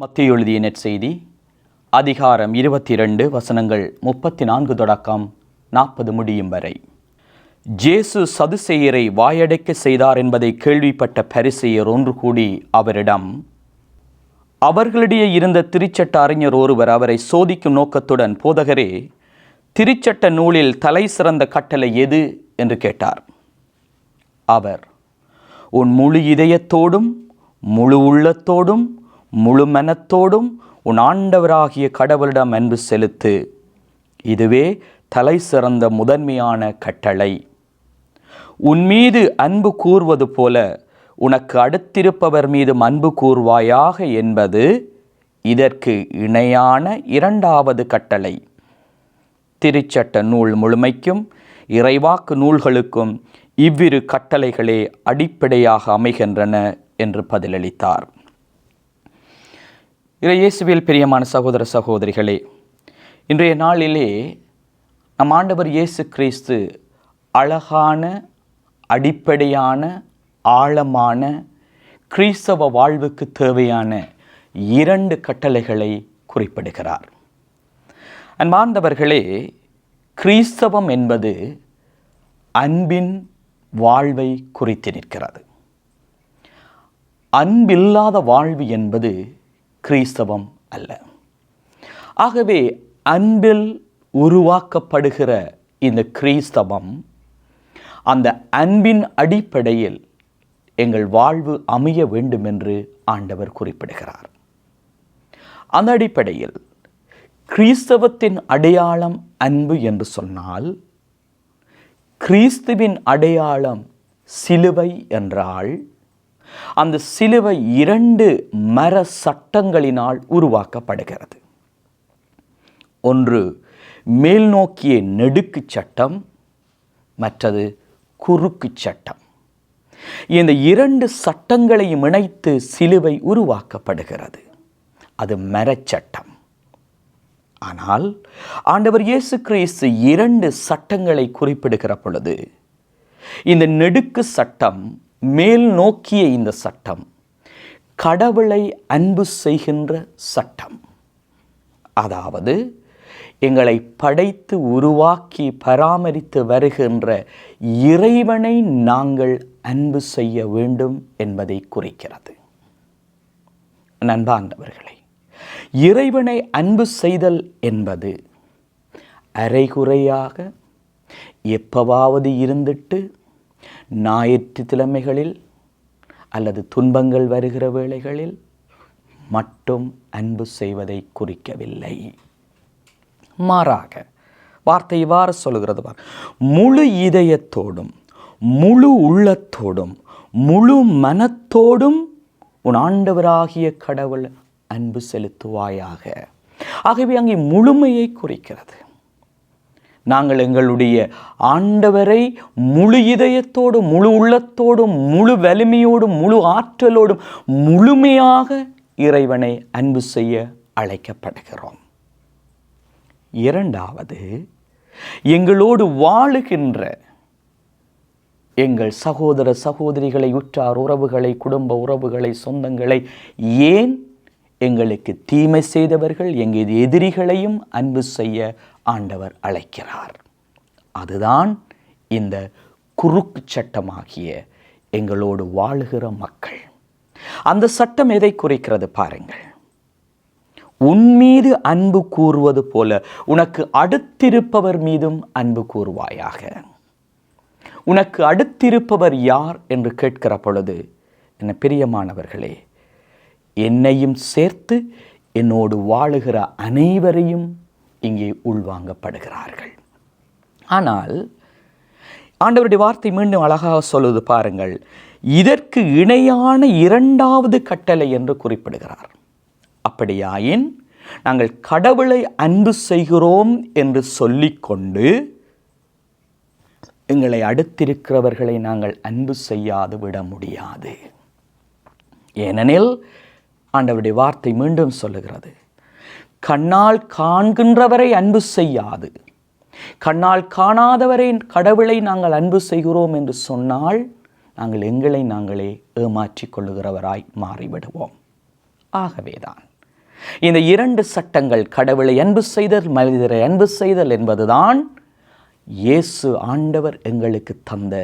மத்திய எழுதிய நெற்செய்தி அதிகாரம் இருபத்தி இரண்டு வசனங்கள் முப்பத்தி நான்கு தொடக்கம் நாற்பது முடியும் வரை. ஜேசு சதுசெயரை வாயடைக்க செய்தார் என்பதை கேள்விப்பட்ட பரிசெயர் ஒன்று கூடி அவரிடம் அவர்களிடையே இருந்த திருச்சட்ட அறிஞர் ஒருவர் அவரை சோதிக்கும் நோக்கத்துடன் போதகரே திருச்சட்ட நூலில் தலை சிறந்த கட்டளை எது? என்று கேட்டார். அவர் உன் முழு இதயத்தோடும் முழு உள்ளத்தோடும் முழுமனத்தோடும் உன் ஆண்டவராகிய கடவுளிடம் அன்பு செலுத்து. இதுவே தலை சிறந்த முதன்மையான கட்டளை. உன் மீது அன்பு கூர்வது போல உனக்கு அடுத்திருப்பவர் மீது அன்பு கூர்வாயாக என்பது இதற்கு இணையான இரண்டாவது கட்டளை. திருச்சட்ட நூல் முழுமைக்கும் இறைவாக்கு நூல்களுக்கும் இவ்விரு கட்டளைகளே அடிப்படையாக அமைகின்றன என்று பதிலளித்தார். இயேசுவில் பிரியமான சகோதர சகோதரிகளே இன்றைய நாளிலே நம் ஆண்டவர் இயேசு கிறிஸ்து அழகான அடிப்படையான ஆழமான கிறிஸ்தவ வாழ்வுக்கு தேவையான இரண்டு கட்டளைகளை குறிப்பிடுகிறார். அன்பார்ந்தவர்களே கிறிஸ்தவம் என்பது அன்பின் வாழ்வை குறித்து நிற்கிறது. அன்பில்லாத வாழ்வு என்பது கிறிஸ்தவம் அல்ல. ஆகவே அன்பில் உருவாக்கப்படுகிற இந்த கிறிஸ்தவம் அந்த அன்பின் அடிப்படையில் எங்கள் வாழ்வு அமைய வேண்டும் என்று ஆண்டவர் குறிப்பிடுகிறார். அந்த அடிப்படையில் கிறிஸ்தவத்தின் அடையாளம் அன்பு என்று சொன்னால் கிறிஸ்துவின் அடையாளம் சிலுவை என்றால் அந்த சிலுவை இரண்டு மர சட்டங்களினால் உருவாக்கப்படுகிறது. ஒன்று மேல் நோக்கிய நெடுக்கு சட்டம் மற்றது குறுக்கு சட்டம். இந்த இரண்டு சட்டங்களையும் இணைத்து சிலுவை உருவாக்கப்படுகிறது. அது மரச்சட்டம். ஆனால் ஆண்டவர் இயேசு கிறிஸ்து இரண்டு சட்டங்களை குறிப்பிடுகிற பொழுது இந்த நெடுக்கு சட்டம் மேல் நோக்கிய இந்த சட்டம் கடவுளை அன்பு செய்கின்ற சட்டம். அதாவது எங்களை படைத்து உருவாக்கி பராமரித்து வருகின்ற இறைவனை நாங்கள் அன்பு செய்ய வேண்டும் என்பதை குறிக்கிறது. நண்பாண்டவர்களே இறைவனை அன்பு செய்தல் என்பது அரைகுறையாக எப்பவாவது இருந்துட்டு ஞாயிற்றுக்கிழமைகளில் அல்லது துன்பங்கள் வருகிற வேளைகளில் மட்டும் அன்பு செய்வதை குறிக்கவில்லை. மாறாக வார்த்தை இவ்வாறு சொல்லுகிறது பார் முழு இதயத்தோடும் முழு உள்ளத்தோடும் முழு மனத்தோடும் உன் ஆண்டவராகிய கடவுள் அன்பு செலுத்துவாயாக. ஆகவே அங்கே முழுமையை குறிக்கிறது. நாங்கள் எங்களுடைய ஆண்டவரை முழு இதயத்தோடும் முழு உள்ளத்தோடும் முழு வலிமையோடும் முழு ஆற்றலோடும் முழுமையாக இறைவனை அன்பு செய்ய அழைக்கப்படுகிறோம். இரண்டாவது எங்களோடு வாழுகின்ற எங்கள் சகோதர சகோதரிகளை உற்றார் உறவுகளை குடும்ப உறவுகளை சொந்தங்களை ஏன் எங்களுக்கு தீமை செய்தவர்கள் எங்கள் எதிரிகளையும் அன்பு செய்ய ஆண்டவர் அழைக்கிறார். அதுதான் இந்த குறுக்கு சட்டமாகிய எங்களோடு வாழுகிற மக்கள். அந்த சட்டம் எதை குறைக்கிறது பாருங்கள். உன் மீது அன்பு கூறுவது போல உனக்கு அடுத்திருப்பவர் மீதும் அன்பு கூறுவாயாக. உனக்கு அடுத்திருப்பவர் யார் என்று கேட்கிற பொழுது என்ன பிரியமானவர்களே என்னையும் சேர்த்து என்னோடு வாழுகிற அனைவரையும் இங்கே உள்வாங்கப்படுகிறார்கள். ஆனால் ஆண்டவருடைய வார்த்தை மீண்டும் அழகாக சொல்லுவது பாருங்கள். இதற்கு இணையான இரண்டாவது கட்டளை என்று குறிப்பிடுகிறார். அப்படியாயின் நாங்கள் கடவுளை அன்பு செய்கிறோம் என்று சொல்லிக்கொண்டு எங்களை அடுத்திருக்கிறவர்களை நாங்கள் அன்பு செய்யாது விட முடியாது. ஏனெனில் ஆண்டவருடைய வார்த்தை மீண்டும் சொல்லுகிறது. கண்ணால் காண்கின்றவரை அன்பு செய்யாது. கண்ணால் காணாதவரை கடவுளை நாங்கள் அன்பு செய்கிறோம் என்று சொன்னால் நாங்கள் எங்களை நாங்களே ஏமாற்றிக் கொள்ளுகிறவராய் மாறிவிடுவோம். ஆகவேதான். இந்த இரண்டு சட்டங்கள் கடவுளை அன்பு செய்தல் மனிதரை அன்பு செய்தல் என்பதுதான் இயேசு ஆண்டவர் எங்களுக்கு தந்த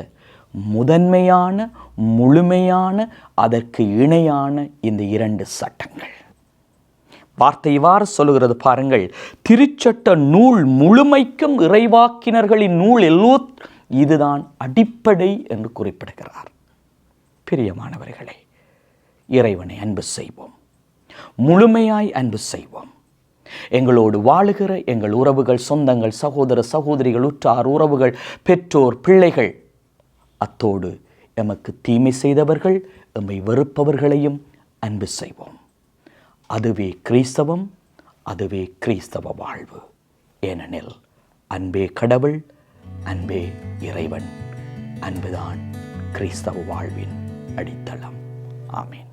முதன்மையான முழுமையான அதற்கு இணையான இந்த இரண்டு சட்டங்கள். வார்த்தை இவ்வாறு சொல்லுகிறது பாருங்கள். திருச்சட்ட நூல் முழுமைக்கும் இறைவாக்கினர்களின் நூல் எல்லோ இதுதான் அடிப்படை என்று குறிப்பிடுகிறார். பிரியமானவர்களே இறைவனை அன்பு செய்வோம். முழுமையாய் அன்பு செய்வோம். எங்களோடு வாழுகிற எங்கள் உறவுகள் சொந்தங்கள் சகோதர சகோதரிகள் உற்றார் உறவுகள் பெற்றோர் பிள்ளைகள் அத்தோடு எமக்கு தீமை செய்தவர்கள் எம்மை வெறுப்பவர்களையும் அன்பு செய்வோம். அதுவே கிறிஸ்தவம் அதுவே கிறிஸ்தவ வாழ்வு. ஏனெனில் அன்பே கடவுள் அன்பே இறைவன். அன்புதான் கிறிஸ்தவ வாழ்வின் அடித்தளம். ஆமீன்.